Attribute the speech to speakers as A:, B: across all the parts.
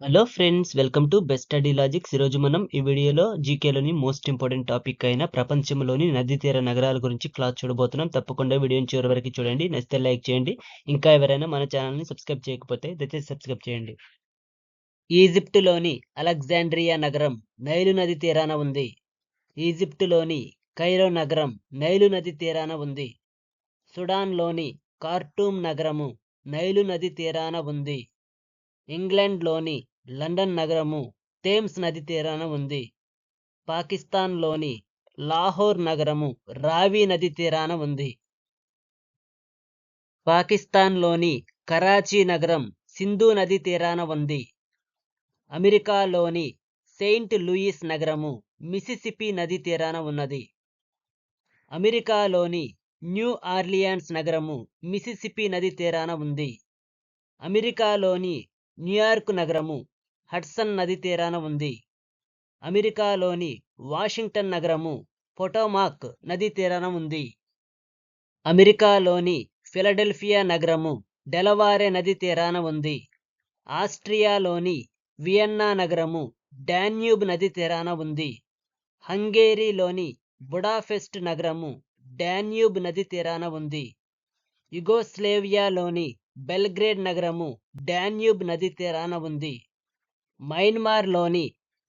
A: Hello friends welcome to best study logics ఈరోజు మనం ఈ వీడియోలో జీకేలోని మోస్ట్ ఇంపార్టెంట్ టాపిక్ అయిన ప్రపంచంలోని నదీ తీర నగరాల గురించి క్లాస్ చూడబోతున్నాం. తప్పకుండా వీడియోని చివరి వరకు చూడండి. నచ్చితే లైక్ చేయండి. ఇంకా ఎవరైనా మన ఛానల్ని సబ్స్క్రైబ్ చేయకపోతే దయచేసి సబ్స్క్రైబ్ చేయండి. ఈజిప్టులోని అలెగ్జాండ్రియా నగరం నైలు నది తీరాన ఉంది. ఈజిప్టులోని కైరో నగరం నైలు నది తీరాన ఉంది. సుడాన్లోని కార్టూమ్ నగరము నైలు నది తీరాన ఉంది. ఇంగ్లాండ్లోని లండన్ నగరము థేమ్స్ నది తీరాన ఉంది. పాకిస్తాన్లోని లాహోర్ నగరము రావి నది తీరాన ఉంది. పాకిస్తాన్లోని కరాచీ నగరం సింధు నది తీరాన ఉంది. అమెరికాలోని సెయింట్ లూయిస్ నగరము మిసిసిపి నది తీరాన ఉన్నది. అమెరికాలోని న్యూ ఆర్లియాన్స్ నగరము మిసిసిపి నది తీరాన ఉంది. అమెరికాలోని న్యూయార్క్ నగరము హడ్సన్ నది తీరాన ఉంది. అమెరికాలోని వాషింగ్టన్ నగరము పొటోమాక్ నది తీరాన ఉంది. అమెరికాలోని ఫిలడెల్ఫియా నగరము డెలవారే నది తీరాన ఉంది. ఆస్ట్రియాలోని వియన్నా నగరము డాన్యూబ్ నది తీరాన ఉంది. హంగేరీలోని బుడాఫెస్ట్ నగరము డాన్యూబ్ నది తీరాన ఉంది. యుగోస్లేవియాలోని బెల్గ్రేడ్ నగరము డాన్యూబ్ నది తీరాన ఉంది. మైన్మార్లోని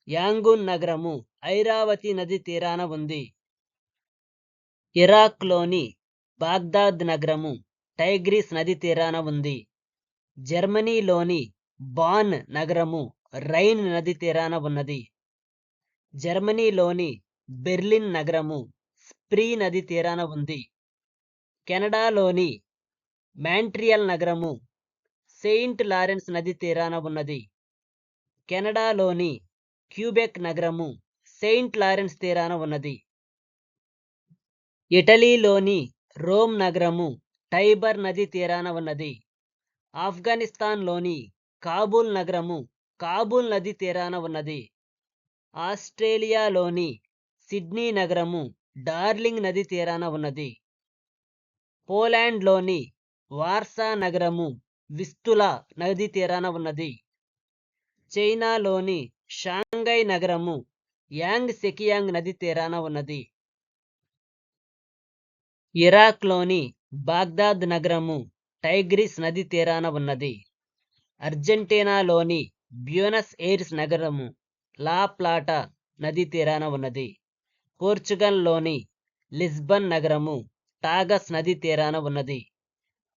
A: యాంగూన్ నగరము ఐరావతి నది తీరాన ఉంది. ఇరాక్లోని బాగ్దాద్ నగరము టైగ్రీస్ నది తీరాన ఉంది. జర్మనీలోని బాన్ నగరము రైన్ నది తీరాన ఉన్నది. జర్మనీలోని బెర్లిన్ నగరము స్ప్రీ నది తీరాన ఉంది. కెనడాలోని మ్యాంట్రియల్ నగరము సెయింట్ లారెన్స్ నది తీరాన ఉన్నది. కెనడాలోని క్యూబెక్ నగరము సెయింట్ లారెన్స్ తీరాన ఉన్నది. ఇటలీలోని రోమ్ నగరము టైబర్ నది తీరాన ఉన్నది. ఆఫ్ఘనిస్తాన్లోని కాబూల్ నగరము కాబూల్ నది తీరాన ఉన్నది. ఆస్ట్రేలియాలోని సిడ్నీ నగరము డార్లింగ్ నది తీరాన ఉన్నది. పోలాండ్లోని వార్సా నగరము విస్తుల నదీ తీరాన ఉన్నది. చైనాలోని షాంఘై నగరము యాంగ్ సెకియాంగ్ నది తీరాన ఉన్నది. ఇరాక్లోని బాగ్దాద్ నగరము టైగ్రిస్ నది తీరాన ఉన్నది. అర్జెంటీనాలోని బ్యూనస్ ఎయిర్స్ నగరము లా ప్లాటా నది తీరాన ఉన్నది. పోర్చుగల్లోని లిస్బన్ నగరము టాగస్ నది తీరాన ఉన్నది.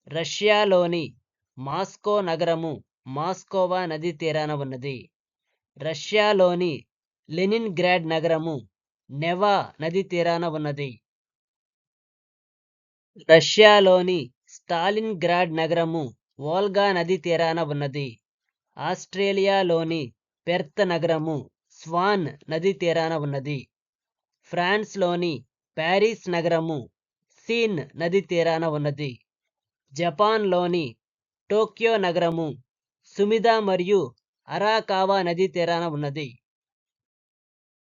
A: రష్యాలోని మాస్కో నగరము మాస్కోవా నది తీరాన ఉన్నది. రష్యాలోని లెనిన్ గ్రాడ్ నగరము నెవా నది తీరాన ఉన్నది. రష్యాలోని స్టాలిన్ గ్రాడ్ నగరము వోల్గా నది తీరాన ఉన్నది. ఆస్ట్రేలియాలోని పెర్త్ నగరము స్వాన్ నది తీరాన ఉన్నది. ఫ్రాన్స్లోని ప్యారిస్ నగరము సీన్ నది తీరాన ఉన్నది. జపాన్లోని టోక్యో నగరము సుమిదా మరియు అరాకావా నదీ తీరాన ఉన్నది.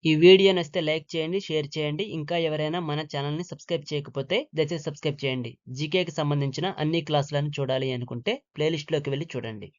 A: ఈ వీడియో నచ్చితే లైక్ చేయండి షేర్ చేయండి. ఇంకా ఎవరైనా మన ఛానల్ని సబ్స్క్రైబ్ చేయకపోతే దయచేసి సబ్స్క్రైబ్ చేయండి. జీకేకి సంబంధించిన అన్ని క్లాసులను చూడాలి అనుకుంటే ప్లేలిస్ట్లోకి వెళ్ళి చూడండి.